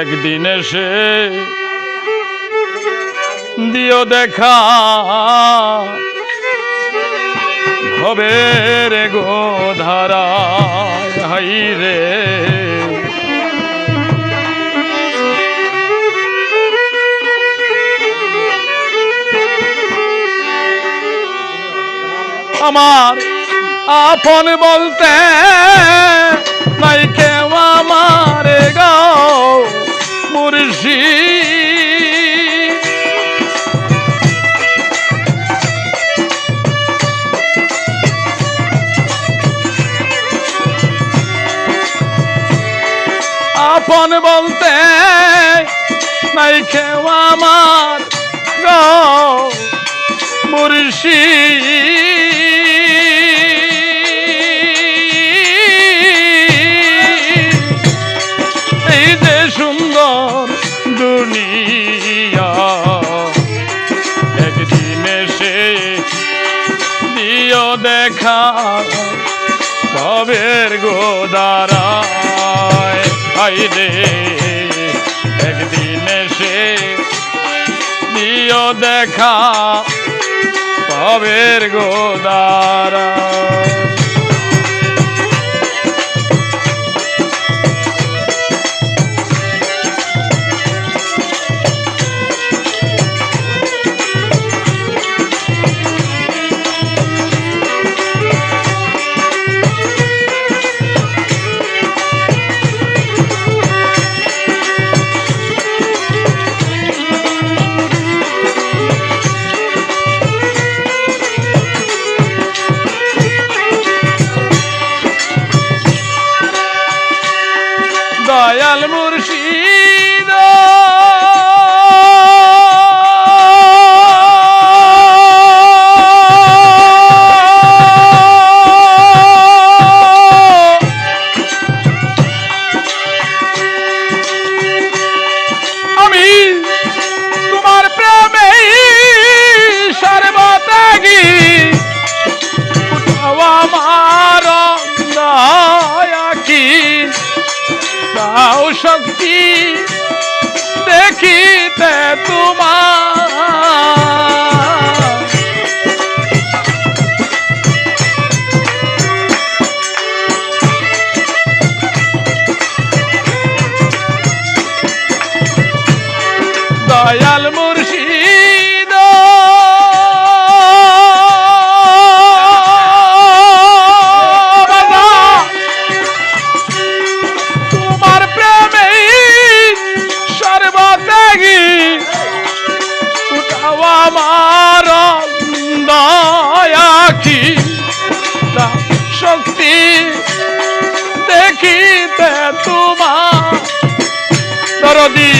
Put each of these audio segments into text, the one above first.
একদিন এসে দিও দেখা হবে রে গো ধারায়, হাই রে। আমার আপন বলতে নাই কেউ আমার গাও মুর্শি। আপন বলতে নাই কেউ আমার গাও মুর্শি। দেখা কবের গোদারায় আইরে একদিন সে দিও দেখা কবের গোদারা দয়াল মুর্শিদ। তোমার। দরদি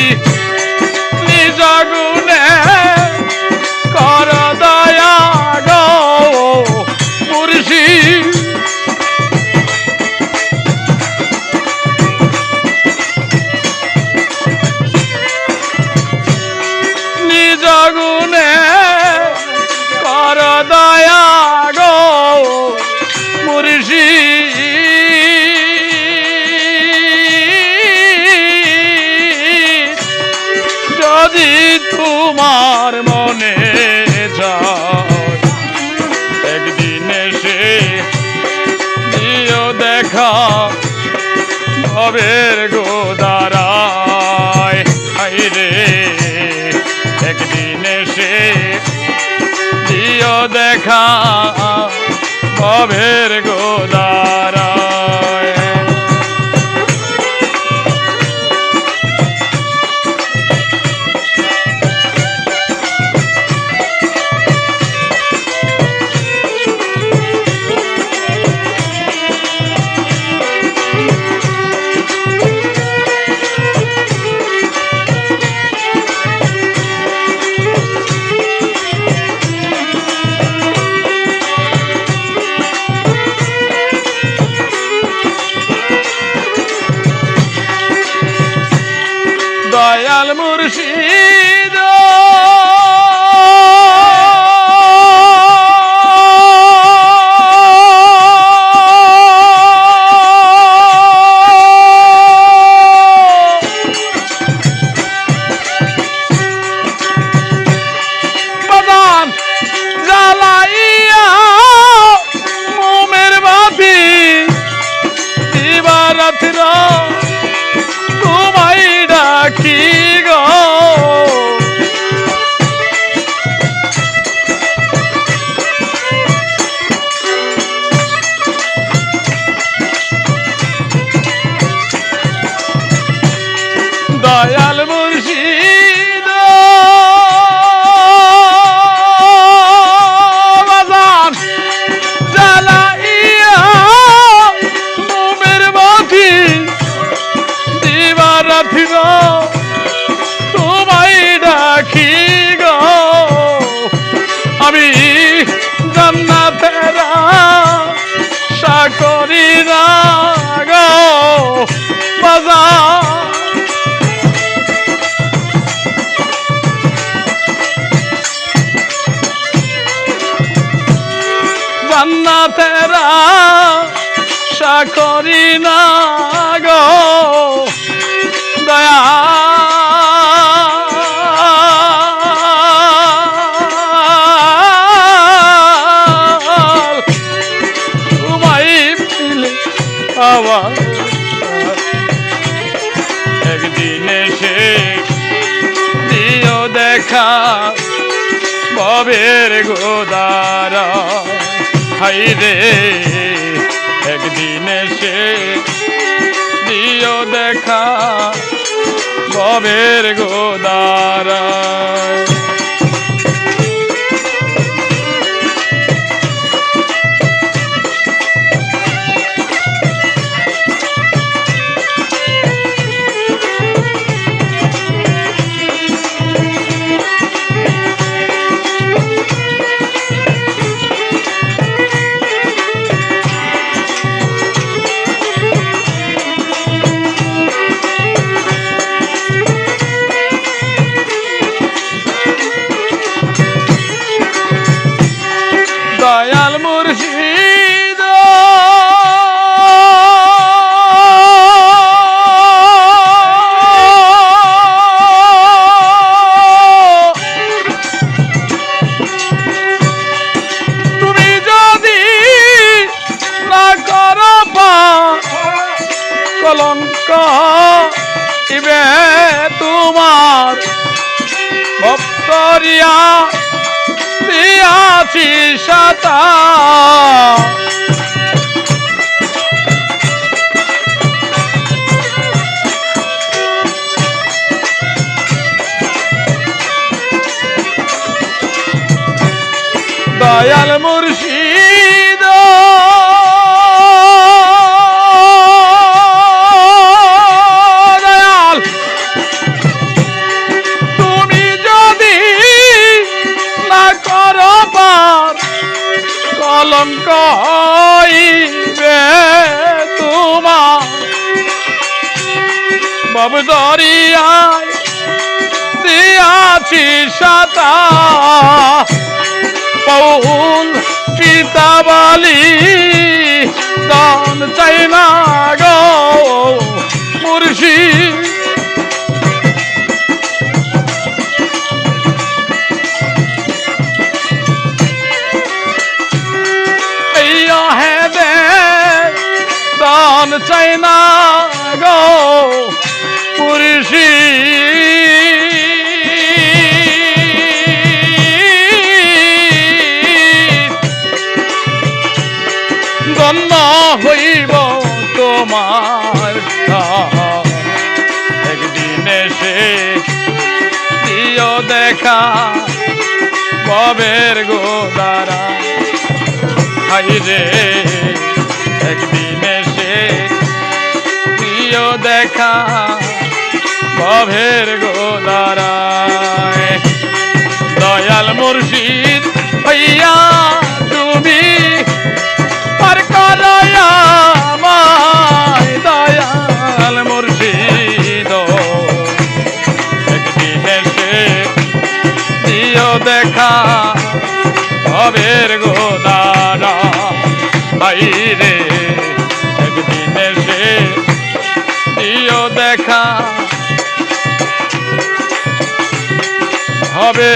দিও কবের ভবের রাত্রা জান্নাতের আশা করি না গো। দয়া। দেখা ববের গোদারা। হাই রে একদিন সে দিও দেখা ববের গোদারা কলঙ্ক ইবে তোমার ভক্তরিয়া দিয়াছি সাতা। দয়াল মুর্শিদ বাবু দরিয়ায় দিয়াছি সাতা পৌল পিতাবালি দেখা ববের গোদারা হাই রে একদিন এসে প্রিয় দেখা ববের গোদারায় দয়াল মুর্শিদ দিও দেখা। হবে।